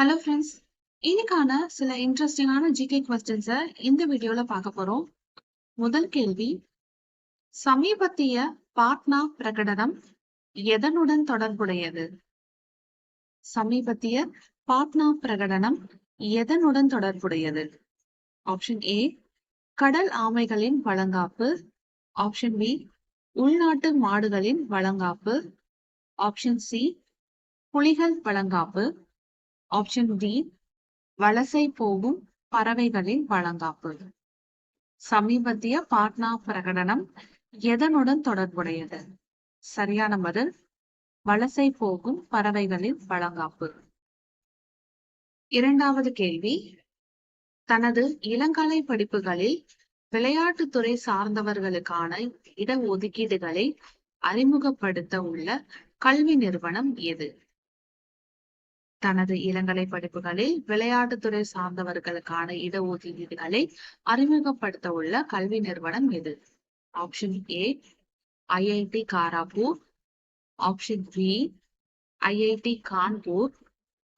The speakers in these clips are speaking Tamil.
ஹலோ ஃப்ரெண்ட்ஸ் இன்னைக்கான சில இன்ட்ரெஸ்டிங்கான ஜிகே கொஸ்டின்ஸை இந்த வீடியோல பார்க்க போறோம். முதல் கேள்வி சமீபத்திய பாட்னா பிரகடனம் எதனுடன் தொடர்புடையது? சமீபத்திய பாட்னா பிரகடனம் எதனுடன் தொடர்புடையது? ஆப்ஷன் ஏ கடல் ஆமைகளின் வழங்காப்பு ஆப்ஷன் பி உள்நாட்டு மாடுகளின் வழங்காப்பு ஆப்ஷன் சி புலிகள் வழங்காப்பு ஆப்ஷன் டி வலசை போகும் பறவைகளின் வழங்காப்பு சமீபத்திய பாட்னா பிரகடனம் எதனுடன் தொடர்புடையது? சரியான பதில் வலசை போகும் பறவைகளின் வழங்காப்பு இரண்டாவது கேள்வி தனது இளங்கலை படிப்புகளில் விளையாட்டுத்துறை சார்ந்தவர்களுக்கான இடஒதுக்கீடுகளை அறிமுகப்படுத்த உள்ள கல்வி நிறுவனம் எது? தனது இளங்கலை படிப்புகளில் விளையாட்டுத்துறை சார்ந்தவர்களுக்கான இடஒதுக்கீடுகளை அறிமுகப்படுத்த உள்ள கல்வி நிறுவனம் எது option A IIT Kharagpur option B IIT Kanpur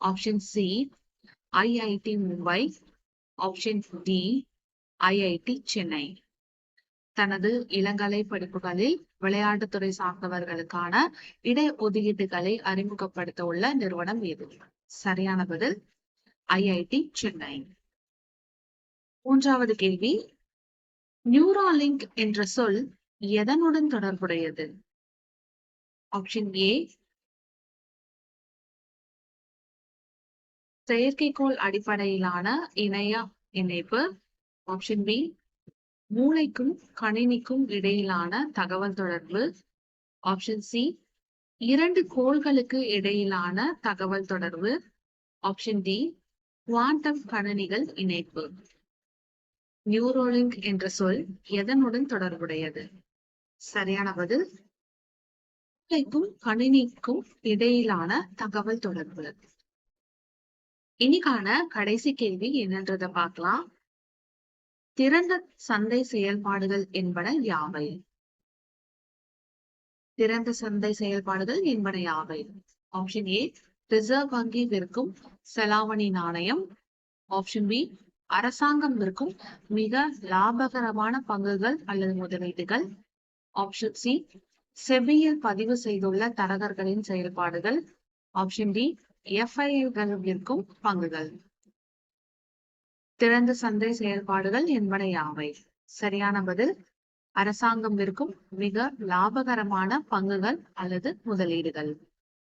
option C IIT Mumbai option D IIT Chennai தனது இளங்கலை படிப்புகளில் விளையாட்டுத்துறை சார்ந்தவர்களுக்கான இடை ஒதுக்கீட்டுகளை அறிமுகப்படுத்த உள்ள நிறுவனம் எது சரியான பதில்? ஐஐடி சென்னை. மூன்றாவது கேள்வி. நியூராலிங்க் என்ற சொல் எதனுடன் தொடர்புடையது? ஆப்ஷன் ஏ செயற்கைக்கோள் அடிப்படையிலான இணைய இணைப்பு. ஆப்ஷன் பி மூளைக்கும் கணினிக்கும் இடையிலான தகவல் தொடர்பு ஆப்ஷன் சி இரண்டு கோள்களுக்கு இடையிலான தகவல் தொடர்பு ஆப்ஷன் டி குவாண்டம் கணினிகள் இணைப்பு. நியூரோலிங்க் என்ற சொல் எதனுடன் தொடர்புடையது? சரியான பதில். மூளைக்கும் கணினிக்கும் இடையிலான தகவல் தொடர்பு. இனிக்கான கடைசி கேள்வி என்னன்றத பார்க்கலாம். திறந்த சந்தை செயல்பாடுகள் என்பன யாவை? திறந்த சந்தை செயல்பாடுகள் என்பன யாவை? ஆப்ஷன் ஏ ரிசர்வ் வங்கி விற்கும் செலாவணி நாணயம். ஆப்ஷன் பி அரசாங்கம் விற்கும் மிக லாபகரமான பங்குகள் அல்லது முதலீடுகள். ஆப்ஷன் சி செபியில் பதிவு செய்துள்ள தரகர்களின் செயல்பாடுகள். ஆப்ஷன் டி எஃப்ஐஎல்கள் விற்கும் பங்குகள். திறந்த சந்தை செயல்பாடுகள் என்பன யாவை? சரியான பதில் அரசாங்கம் விற்கும் மிக லாபகரமான பங்குகள் அல்லது முதலீடுகள்.